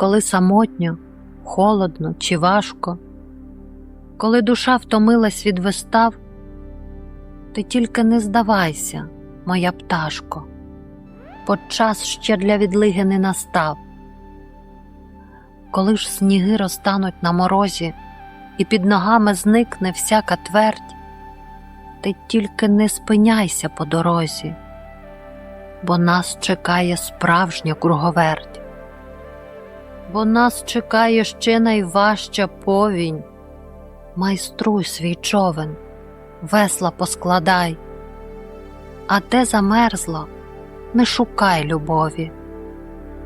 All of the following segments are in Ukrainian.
коли самотньо, холодно чи важко, коли душа втомилась від вистав, ти тільки не здавайся, моя пташко, бо час ще для відлиги не настав. Коли ж сніги розтануть на морозі, і під ногами зникне всяка твердь, ти тільки не спиняйся по дорозі, бо нас чекає справжня круговерть, бо нас чекає ще найважча повінь. Майструй свій човен, весла поскладай, а де замерзло, не шукай любові,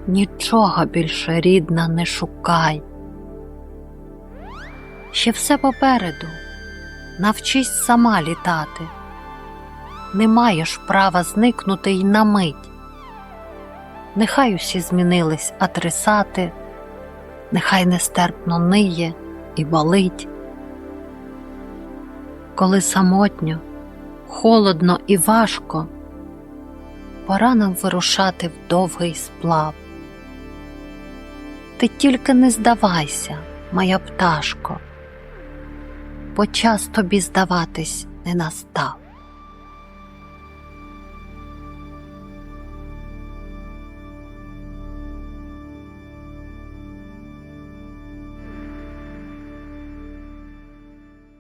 нічого більше рідна не шукай. Ще все попереду, навчись сама літати, не маєш права зникнути й на мить. Нехай усі змінились адресати, нехай нестерпно ниє і болить. Коли самотньо, холодно і важко, пора нам вирушати в довгий сплав. Ти тільки не здавайся, моя пташко, бо час тобі здаватись не настав.